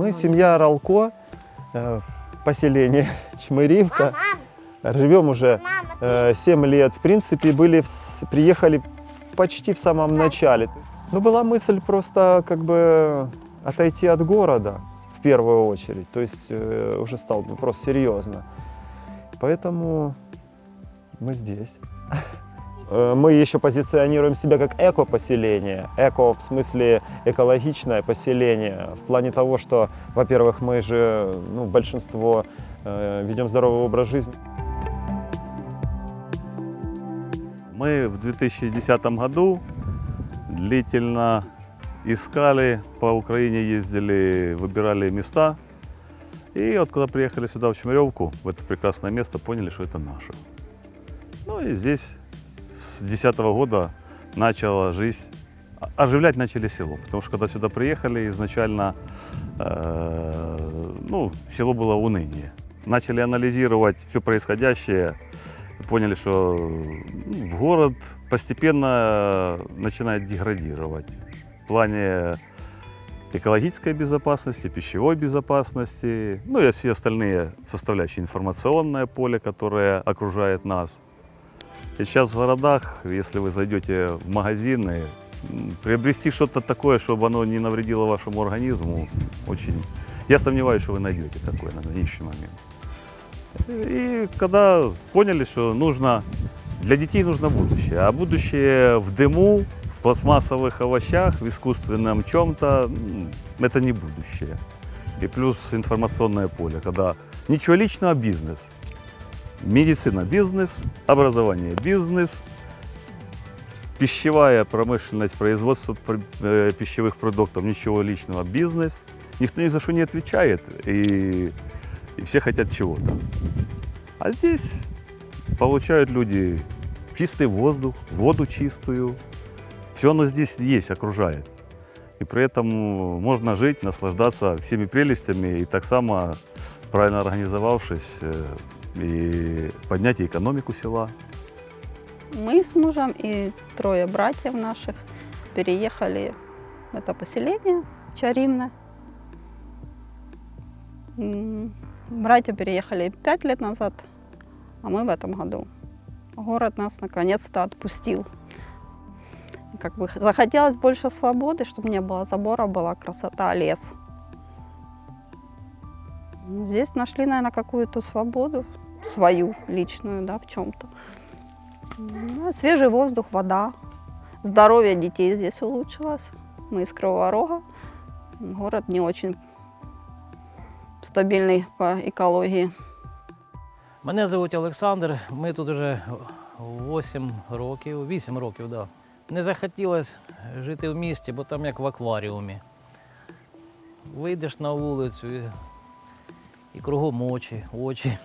Мы семья Ралко, э, поселение Чмыривка. Живем уже э, 7 лет. В принципе, были приехали почти в самом начале. Но была мысль просто как бы отойти от города в первую очередь. То есть э, уже стал вопрос серьезно. Поэтому мы здесь. Э, Мы еще позиционируем себя как эко-поселение. Эко в смысле экологичное поселение. В плане того, что, во-первых, мы же, ну, большинство э, ведем здоровый образ жизни. Мы в 2010 году длительно искали, по Украине ездили, выбирали места. И вот когда приехали сюда, в Чемеревку, в это прекрасное место, поняли, что это наше. Ну и здесь с 2010 года начала жизнь, о- оживлять начали село. Потому что когда сюда приехали, изначально э, ну, село было в унынии. Начали анализировать все происходящее, поняли, что ну, в город постепенно начинает деградировать в плане экологической безопасности, пищевой безопасности, ну и все остальные составляющие, информационное поле, которое окружает нас. Сейчас в городах, если вы зайдете в магазины, приобрести что-то такое, чтобы оно не навредило вашему организму, очень... Я сомневаюсь, что вы найдете такое на нынешний момент. И когда поняли, что нужно, для детей нужно будущее, а будущее в дыму, в пластмассовых овощах, в искусственном чем-то, это не будущее. И плюс информационное поле, когда ничего личного, а бизнес. Медицина – бизнес, образование – бизнес, пищевая промышленность, производство пр- э, пищевых продуктов – ничего личного, бизнес. Никто ни за что не отвечает, и, и все хотят чего-то. А здесь получают люди чистый воздух, воду чистую. Все оно здесь есть, окружает. И при этом можно жить, наслаждаться всеми прелестями и так само, правильно организовавшись, э, и поднять экономику села. Мы с мужем и трое братьев наших переехали в это поселение Чаримное. М, Братья переехали пять лет назад, а мы в этом году. Город нас наконец-то отпустил. Как бы захотелось больше свободы, чтобы не было забора, была красота, лес. Здесь нашли, наверное, какую-то свободу, свою личную, да, в чем-то. Ну, Свежий воздух, вода. Здоровье детей здесь улучшилось. Мы из Кривого Рога. Город не очень стабільний по екології. Мене звуть Олександр. Ми тут вже 8 років, 8 років. Да. Не захотілося жити в місті, бо там як в акваріумі. Вийдеш на вулицю і кругом очі, очі.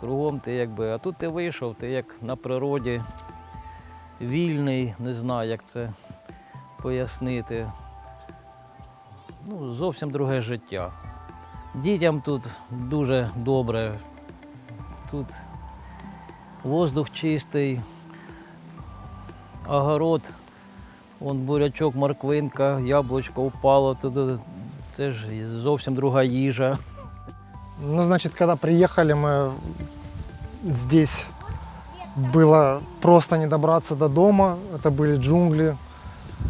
Кругом ти якби. А тут ти вийшов, ти як на природі, вільний, не знаю, як це пояснити. Ну, зовсім друге життя. Дітям тут дуже добре. Тут воздух чистий, огород, вон бурячок, морквинка, яблучко впало, туди. Це ж зовсім друга їжа. Ну, значит, когда приехали, мы здесь было просто не добраться до дома. Это были джунгли.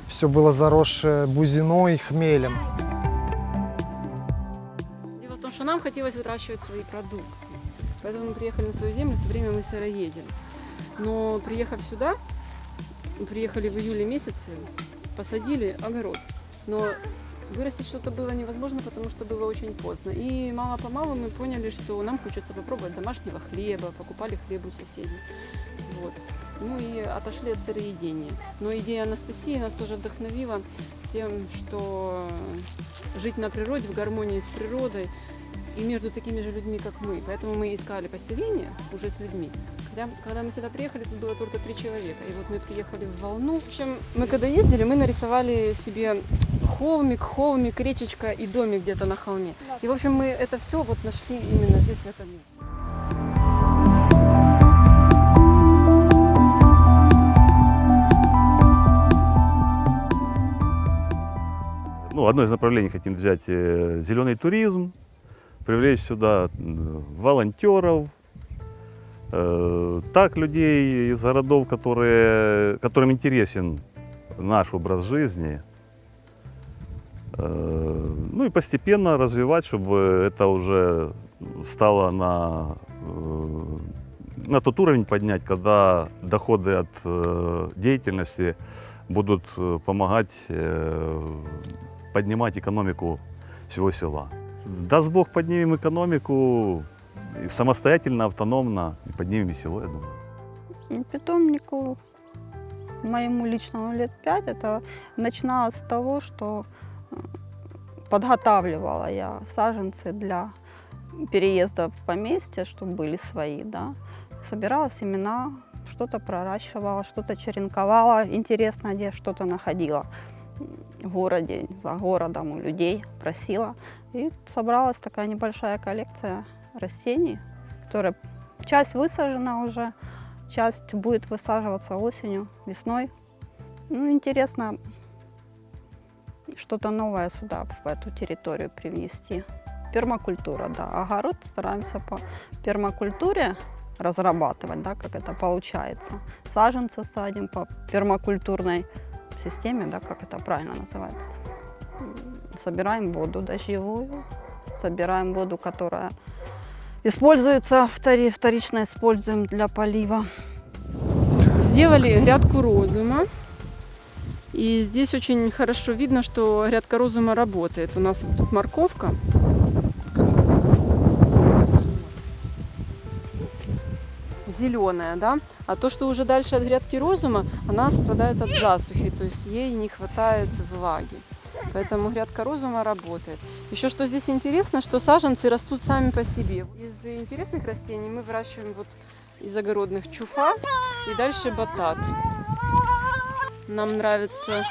Все было заросшее бузиной, хмелем. Дело в том, что нам хотелось выращивать свои продукты. Поэтому мы приехали на свою землю, в то время мы сыроедем. Но приехав сюда, мы приехали в июле месяце, посадили огород. Но вырастить что-то было невозможно, потому что было очень поздно. И мало-помалу мы поняли, что нам хочется попробовать домашнего хлеба, покупали хлеб у соседей. Вот. Ну и отошли от сыроедения. Но идея Анастасии нас тоже вдохновила тем, что жить на природе, в гармонии с природой и между такими же людьми, как мы. Поэтому мы искали поселение уже с людьми. Хотя, когда мы сюда приехали, тут было только три человека. И вот мы приехали в волну. В общем, мы когда ездили, мы нарисовали себе холмик, холмик, речечка и домик где-то на холме. И, в общем, мы это все вот нашли именно здесь, в этом месте. Ну, одно из направлений хотим взять э, зеленый туризм, привлечь сюда волонтеров, так людей из городов, которые, которым интересен наш образ жизни. Э, Ну и постепенно развивать, чтобы это уже стало на, э, на тот уровень поднять, когда доходы от э, деятельности будут э, помогать э, поднимать экономику всего села. Даст Бог, поднимем экономику самостоятельно, автономно, и поднимем и село, я думаю. Питомнику моему личному лет пять, это начиналось с того, что э, подготавливала я саженцы для переезда в поместье, чтобы были свои, да. Собирала семена, что-то проращивала, что-то черенковала, интересно, где что-то находила в городе, за городом у людей, просила. И собралась такая небольшая коллекция растений, которая часть высажена уже, часть будет высаживаться осенью, весной. Ну, интересно что-то новое сюда, в эту территорию привнести. Пермакультура, да. Огород стараемся по пермакультуре разрабатывать, да, как это получается. Саженцы садим по пермакультурной системе, да, как это правильно называется. Собираем воду дождевую, собираем воду, которая используется, втори- вторично используем для полива. Сделали грядку розума. И здесь очень хорошо видно, что грядка розума работает. У нас тут морковка. Зеленая, да? А то, что уже дальше от грядки розума, она страдает от засухи, то есть ей не хватает влаги. Поэтому грядка розума работает. Еще что здесь интересно, что саженцы растут сами по себе. Из интересных растений мы выращиваем вот из огородных чуфа и дальше батат. Нам нравятся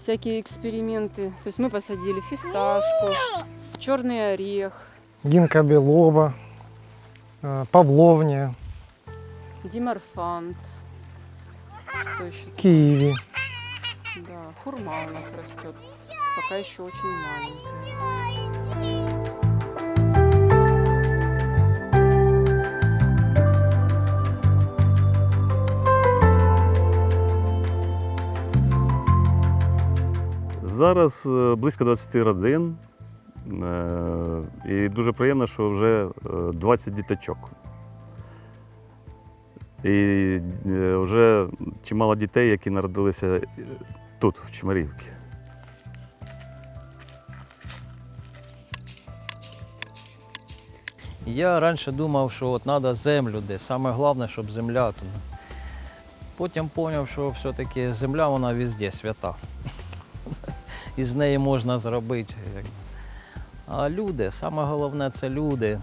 всякие эксперименты. То есть мы посадили фисташку, черный орех, Гинка белоба, э, павловния, диморфант. Что еще? киви. Да, хурма у нас растет. Пока еще очень маленькая. Зараз е, близько 20 родин. е, І дуже приємно, що вже е, 20 діточок. І е, вже чимало дітей, які народилися е, тут, в Чмарівці. Я раніше думав, що от треба землю де. Саме головне, щоб земля тут. Потім зрозумів, що все-таки земля вона везде свята. І з неї можна зробити. А люди, саме головне це люди,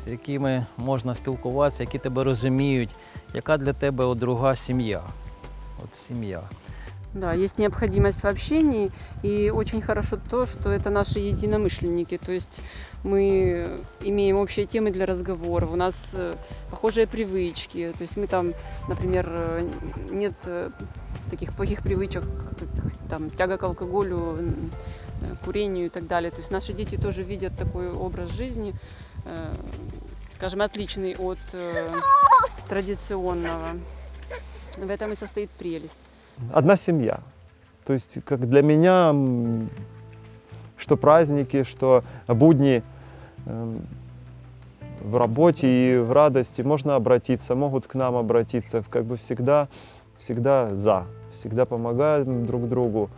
з якими можна спілкуватися, які тебе розуміють, яка для тебе от друга сім'я. От сім'я. Да, есть необходимость в общении, и очень хорошо то, что это наши единомышленники, то есть мы имеем общие темы для разговоров, у нас э, похожие привычки, то есть мы там, например, э, нет э, таких плохих привычек, как там тяга к алкоголю, м, э, курению и так далее, то есть наши дети тоже видят такой образ жизни, э, скажем, отличный от э, традиционного. В этом и состоит прелесть. одна семья. То есть, как для меня, что праздники, что будни эм, в работе и в радости можно обратиться, могут к нам обратиться. Как бы всегда, всегда за, всегда помогаем друг другу.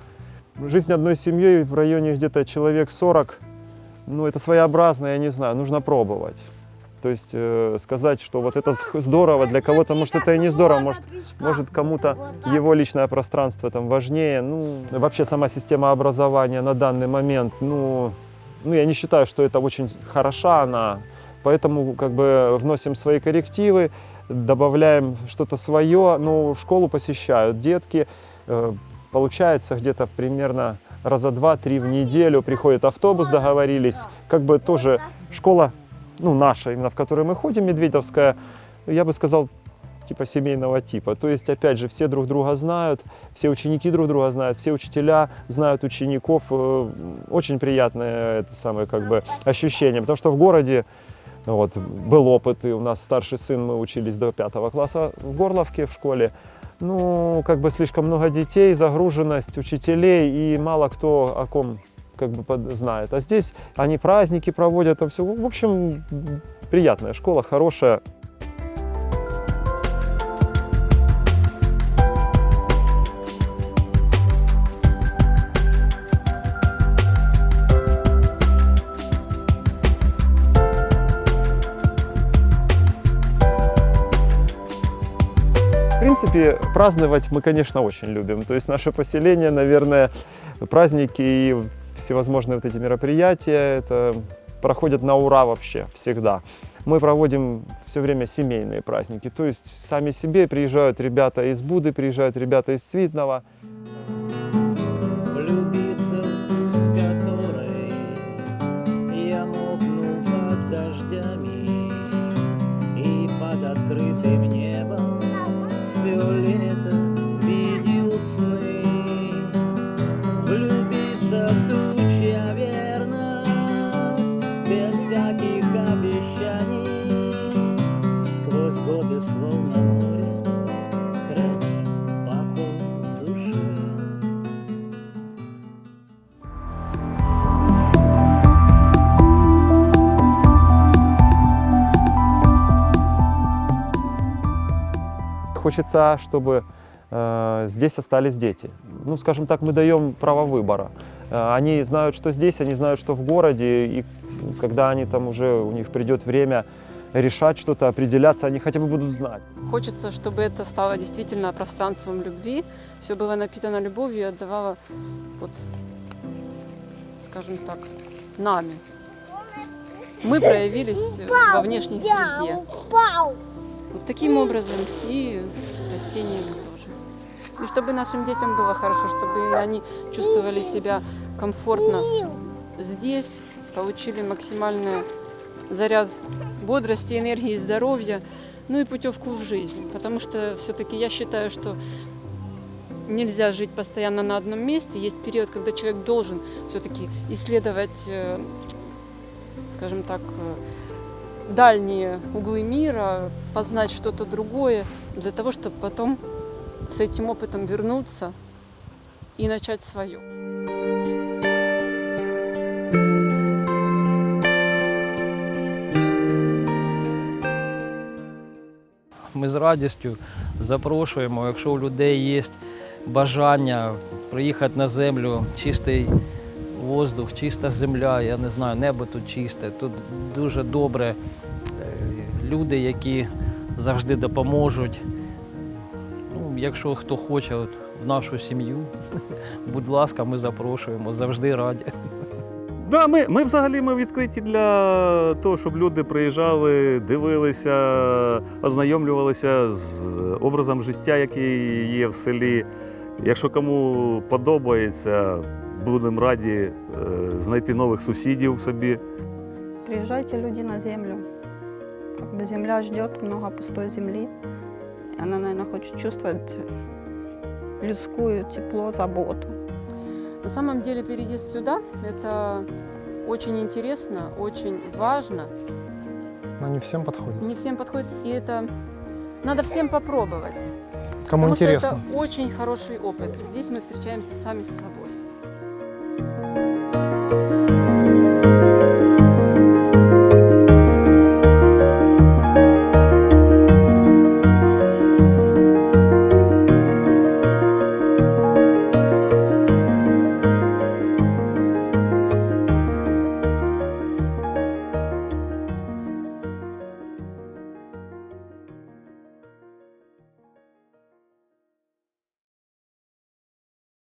Жизнь одной семьей в районе где-то человек 40, ну это своеобразно, я не знаю, нужно пробовать. То есть э, сказать, что вот это здорово, для кого-то, может, это и не здорово, может, может кому-то его личное пространство там важнее. Ну, вообще сама система образования на данный момент, ну, ну, я не считаю, что это очень хороша она. Поэтому как бы вносим свои коррективы, добавляем что-то свое. Ну, школу посещают детки. э, Получается где-то примерно раза два-три в неделю приходит автобус, договорились. Как бы тоже школа, ну, наша, именно в которой мы ходим, Медведовская, я бы сказал, типа семейного типа. То есть, опять же, все друг друга знают, все ученики друг друга знают, все учителя знают учеников. Э, Очень приятное это самое как бы ощущение, потому что в городе вот, был опыт, и у нас старший сын, мы учились до пятого класса в Горловке в школе. Ну, как бы слишком много детей, загруженность учителей, и мало кто о ком как бы знает. А здесь они праздники проводят, там все. В общем, приятная школа, хорошая. Принципе, праздновать мы, конечно, очень любим. То есть наше поселение, наверное, праздники и всевозможные вот эти мероприятия, это проходят на ура вообще всегда. Мы проводим все время семейные праздники, то есть сами себе приезжают ребята из Буды, приезжают ребята из Цвитного. Видел сны. Влюбиться в ту, чья верность без всяких обещаний сквозь годы словно море хранит покой души. Хочется, чтобы здесь остались дети. Ну, скажем так, мы даем право выбора. Э, они знают, что здесь, они знают, что в городе, и когда они там уже, у них придет время решать что-то, определяться, они хотя бы будут знать. Хочется, чтобы это стало действительно пространством любви, все было напитано любовью и отдавало, вот, скажем так, нами. Мы проявились э, во внешней среде. Вот таким образом и растениями. И чтобы нашим детям было хорошо, чтобы они чувствовали себя комфортно здесь, получили максимальный заряд бодрости, энергии, здоровья, ну и путевку в жизнь. Потому что все-таки я считаю, что нельзя жить постоянно на одном месте. Есть период, когда человек должен все-таки исследовать, э, скажем так, э, дальние углы мира, познать что-то другое, для того, чтобы потом с этим опытом вернуться и начать свое. Ми з радістю запрошуємо, якщо у людей є бажання приїхати на землю, чистий воздух, чиста земля, я не знаю, небо тут чисте. Тут дуже добре е, люди, які завжди допоможуть. Ну, якщо хто хоче от, в нашу сім'ю, будь ласка, ми запрошуємо, завжди раді. Да, ми, ми взагалі ми відкриті для того, щоб люди приїжджали, дивилися, ознайомлювалися з образом життя, який є в селі. Якщо кому подобається, будемо раді е, знайти нових сусідів собі. Приезжайте, люди, на землю. Земля ждет много пустой земли. Она, наверное, хочет чувствовать людскую тепло, заботу. На самом деле переезд сюда – это очень интересно, очень важно. Но не всем подходит. Не всем подходит, и это надо всем попробовать. Кому потому интересно. что это очень хороший опыт. Здесь мы встречаемся сами с собой.